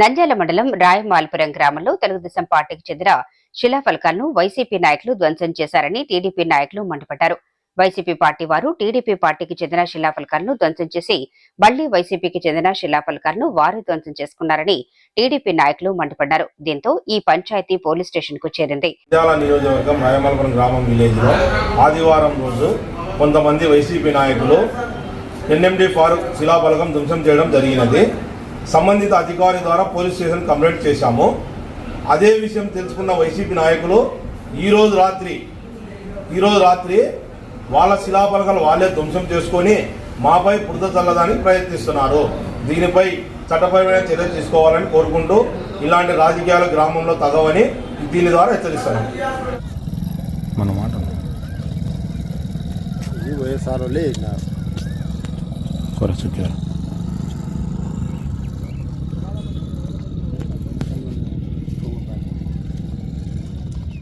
నంద్యాల మండలం రాయమాల్పురం గ్రామంలో తెలుగుదేశం పార్టీకి చెందిన శిలాఫలకాలను వైసీపీ నాయకులు ధ్వంసం చేశారని టీడీపీ నాయకులు మండిపడ్డారు. వైసీపీ పార్టీ వారు టీడీపీ పార్టీకి చెందిన శిలాఫలకాలను ధ్వంసం చేసి మళ్ళీ వైసీపీకి చెందిన శిలాఫలకాలను వారే ధ్వంసం చేసుకున్నారని టీడీపీ నాయకులు మండిపడ్డారు. దీంతో ఈ పంచాయతీ పోలీస్ స్టేషన్కు చేరింది నియోజకవర్గం రాయమలపురం గ్రామం ఆదివారం రోజు కొంతమంది వైసీపీ నాయకులు ఎన్ఎండి ఫారూక్ శిలాఫలకం ధ్వంసం చేయడం జరిగినది. సంబంధిత అధికారి ద్వారా పోలీస్ స్టేషన్ కంప్లైంట్ చేశాము. అదే విషయం తెలుసుకున్న వైసీపీ నాయకులు ఈరోజు రాత్రి ఈరోజు రాత్రి వాళ్ళ శిలాఫలకాలు వాళ్ళే ధ్వంసం చేసుకొని మాపై బురద చల్లడానికి ప్రయత్నిస్తున్నారు. దీనిపై చట్టపరమైన చర్య తీసుకోవాలని కోరుకుంటూ ఇలాంటి రాజకీయాలు గ్రామంలో తగవని దీని ద్వారా హెచ్చరిస్తున్నాం మన మాట వైఎస్ఆర్ వాళ్ళే